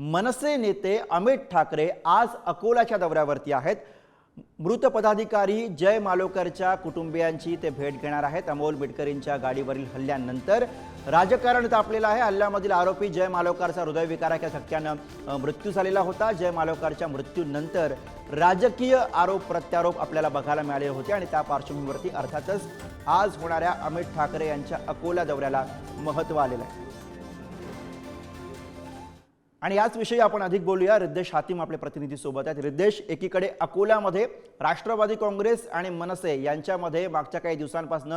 मनसे नेते अमित ठाकरे आज अकोलाच्या दौऱ्यावरती आहेत. मृत पदाधिकारी जय मालोकरच्या कुटुंबियांची ते भेट घेणार आहेत. अमोल बिडकरींच्या गाडीवरील हल्ल्यानंतर राजकारण तापलेलं आहे. हल्ल्यामधील आरोपी जय मालोकरचा हृदयविकाराच्या धक्क्यानं मृत्यू झालेला होता. जय मालोकरच्या मृत्यूनंतर राजकीय आरोप प्रत्यारोप आपल्याला बघायला मिळाले होते आणि त्या पार्श्वभूमीवरती अर्थातच आज होणाऱ्या अमित ठाकरे यांच्या अकोला दौऱ्याला महत्त्व आलेलं आहे. आणि याच विषयी आपण अधिक बोलूया. रिद्देश हातीम आपले प्रतिनिधी सोबत आहेत. रिद्देश एकीकडे अकोल्यामध्ये राष्ट्रवादी काँग्रेस आणि मनसे यांच्यामध्ये मागच्या काही दिवसांपासून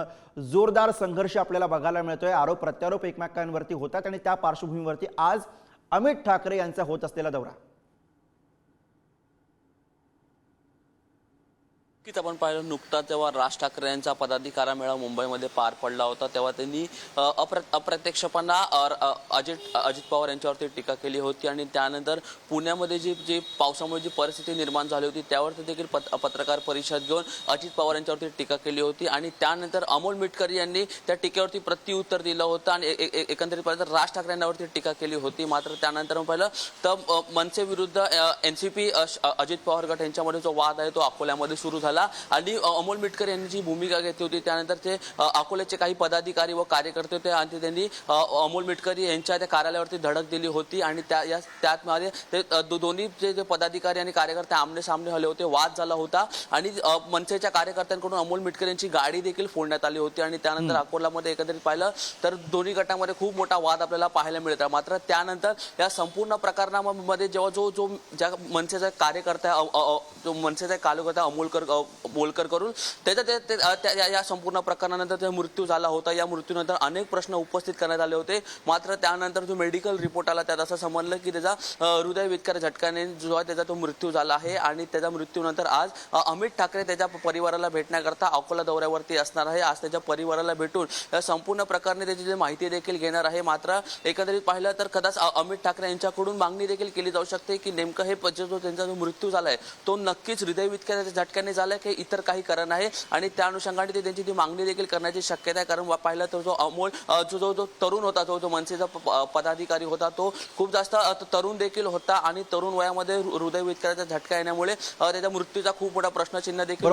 जोरदार संघर्ष आपल्याला बघायला मिळतोय. आरोप प्रत्यारोप एकमेकांवरती होतात आणि त्या पार्श्वभूमीवरती आज अमित ठाकरे यांचा होत असलेला दौरा. नक्कीच आपण पाहिलं नुकताच जेव्हा राज ठाकरे यांचा पदाधिकारा मेळा मुंबईमध्ये पार पडला होता तेव्हा त्यांनी अप्र अप्रत्यक्षपणा अजित अजित पवार यांच्यावरती टीका केली होती आणि त्यानंतर पुण्यामध्ये जी जी पावसामुळे जी परिस्थिती निर्माण झाली होती त्यावरती देखील पत पत्रकार परिषद घेऊन अजित पवार यांच्यावरती टीका केली होती आणि त्यानंतर अमोल मिटकरी यांनी त्या टीकेवरती प्रत्युत्तर दिलं होतं आणि एकंदरीत पाहिलं तर राज ठाकरे यांच्यावरती टीका केली होती. मात्र त्यानंतर मग पाहिलं तर मनसे विरुद्ध N C P Ajit Pawar गट यांच्यामध्ये जो वाद आहे तो अकोल्यामध्ये सुरू झाला. आणि अ, अमोल मिटकर यांनी जी भूमिका घेतली होती त्यानंतर ते अकोल्याचे काही पदाधिकारी व कार्यकर्ते होते आणि त्यांनी अमोल मिटकरी यांच्या त्या कार्यालयावरती धडक दिली होती आणि त्या या त्यातमध्ये ते दोन्ही जे जे पदाधिकारी आणि कार्यकर्ते आमने सामने आले होते वाद झाला होता. आणि मनसेच्या कार्यकर्त्यांकडून अमोल मिटकर यांची गाडी देखील फोडण्यात आली होती आणि त्यानंतर अकोलामध्ये एकंदरीत पाहिलं तर दोन्ही गटामध्ये खूप मोठा वाद आपल्याला पाहायला मिळतो मात्र त्यानंतर या संपूर्ण प्रकरणामध्ये जेव्हा जो जो ज्या मनसेचा कार्यकर्ता जो मनसेचा कार्यकर्ता अमोलकर बोलकर करून त्याच्या ते- त्या- या- या संपूर्ण प्रकरणानंतर त्याचा मृत्यू झाला होता या मृत्यूनंतर अनेक प्रश्न उपस्थित करण्यात आले होते. मात्र त्यानंतर जो मेडिकल रिपोर्ट आला त्यात असं समजलं की त्याचा अ, हृदयविकार झटक्याने जो आहे त्याचा तो मृत्यू झाला आहे आणि त्याच्या मृत्यूनंतर आज अमित ठाकरे त्याच्या परिवाराला भेटण्याकरता अकोला दौऱ्यावरती असणार आहे. आज त्याच्या परिवाराला भेटून या संपूर्ण प्रकरणी त्याची जी माहिती देखील घेणार आहे. मात्र एकंदरीत पाहिलं तर कदाच अमित ठाकरे यांच्याकडून मागणी देखील केली जाऊ शकते की नेमकं हे जो त्यांचा जो मृत्यू झाला आहे तो नक्कीच हृदयविकाराच्या झटक्याने झाला झालाय की इतर काही कारण आहे आणि त्या अनुषंगाने ते त्यांची ती मागणी देखील करण्याची शक्यता आहे. कारण पाहिलं तर जो अमोल जो जो जो तरुण होता जो जो मनसेचा पदाधिकारी होता तो खूप जास्त तरुण देखील होता आणि तरुण वयामध्ये हृ- हृदयविकाराचा झटका येण्यामुळे त्याच्या मृत्यूचा खूप मोठा प्रश्नचिन्ह देखील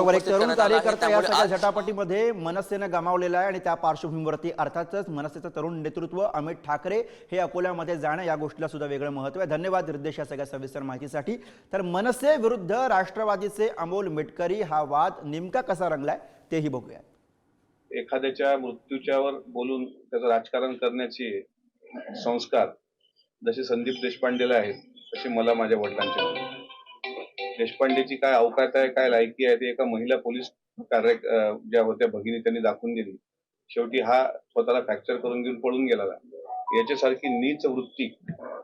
झटापटीमध्ये मनसेनं गमावलेला आहे आणि त्या पार्श्वभूमीवरती अर्थातच मनसेचं तरुण नेतृत्व अमित ठाकरे हे अकोल्यामध्ये जाणं या गोष्टीला सुद्धा वेगळं महत्त्व आहे. धन्यवाद रिद्देश या सगळ्या सविस्तर माहितीसाठी. तर मनसे विरुद्ध राष्ट्रवादीचे अमोल मिटकरी हा वाद नेमका कसा रंगलाय तेही बघूया एखाद्याच्या मृत्यूच्यावर बोलून त्याचं राजकारण करण्याचे संस्कार जसे संदीप देशपांडेला आहेत तसे मला माझ्या वडिलांचे देशपांडेची काय अवकात आहे काय लायकी आहे ते एका महिला पोलीस कार्य ज्या होत्या भगिनी त्यांनी दाखवून दिली. शेवटी हा स्वतःला फ्रॅक्चर करून घेऊन पळून गेला याच्यासारखी नीच वृत्ती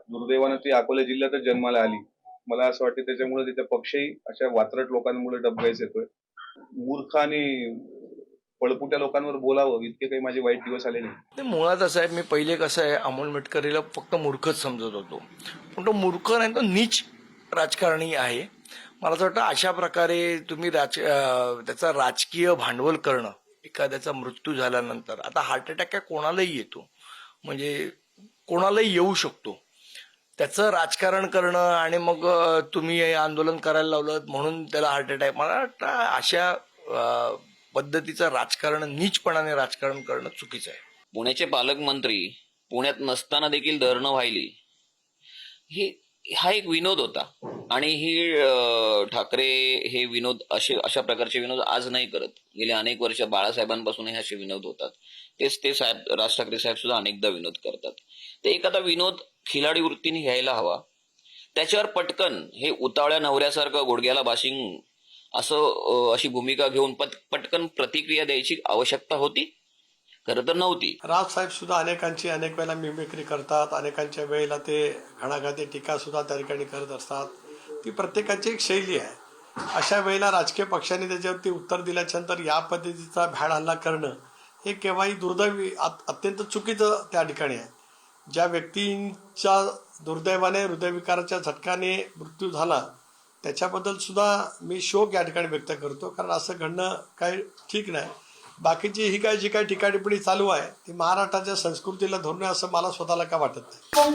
दुर्दैवानं ती अकोला जिल्ह्यातच जन्माला आली. मला असं वाटतं त्याच्यामुळे तिथे पक्षही अशा वात्रट लोकांमुळे डबगायच येतोय. मूर्ख आणि पळपुट्या लोकांवर बोलावं इतके काही माझे वाईट दिवस आले नाही ते मुळात असं आहे मी पहिले कसं आहे अमोल मेटकरीला फक्त मूर्खच समजत होतो. पण तो मूर्ख नाही तो नीच राजकारणी आहे. मला असं वाटतं अशा प्रकारे तुम्ही राज त्याचा राजकीय भांडवल करणं एखाद्याचा मृत्यू झाल्यानंतर. आता हार्ट अटॅक काय कोणालाही येतो. म्हणजे कोणालाही येऊ शकतो. त्याचं राजकारण करणं आणि मग तुम्ही हे आंदोलन करायला लावलं म्हणून त्याला हार्ट अटॅक मला वाटतं अशा पद्धतीचं राजकारण नीचपणाने राजकारण करणं चुकीचं आहे. पुण्याचे पालकमंत्री पुण्यात नसताना देखील धरणं व्हायली. हे हा एक विनोद होता. आणि ही ठाकरे हे विनोद असे अशा प्रकारचे विनोद आज नाही करत. गेले अनेक वर्ष बाळासाहेबांपासून हे असे विनोद होतात. तेच ते साहेब राज ठाकरे साहेब सुद्धा अनेकदा विनोद करतात. ते एखादा विनोद खिलाडी वृत्तीने घ्यायला हवा. त्याच्यावर पटकन हे उतावळ्या नवऱ्यासारखं गुडघ्याला बाशिंग असं अशी भूमिका घेऊन पट पटकन प्रतिक्रिया द्यायची आवश्यकता होती. खरं तर नव्हती. रावसाहेब सुद्धा अनेकांची अनेक वेळेला मिमिक्री करतात अनेकांच्या वेळेला ते घणाघाती टीका सुद्धा त्या ठिकाणी करत असतात. ती प्रत्येकाची एक शैली आहे. अशा वेळेला राजकीय पक्षाने त्याच्यावरती उत्तर दिल्याच्या नंतर या पद्धतीचा भ्याड हल्ला करणं हे केव्हाही दुर्दैवी अत्यंत चुकीचं त्या ठिकाणी आहे. ज्या व्यक्तींच्या दुर्दैवाने हृदयविकाराच्या झटकाने मृत्यू झाला त्याच्याबद्दल सुद्धा मी शोक या ठिकाणी व्यक्त करतो. कारण असं घडणं काही ठीक नाही. बाकीची ही काय जी काय टीका चालू आहे ती महाराष्ट्राच्या संस्कृतीला धरून आहे असं मला स्वतःला काय वाटत नाही?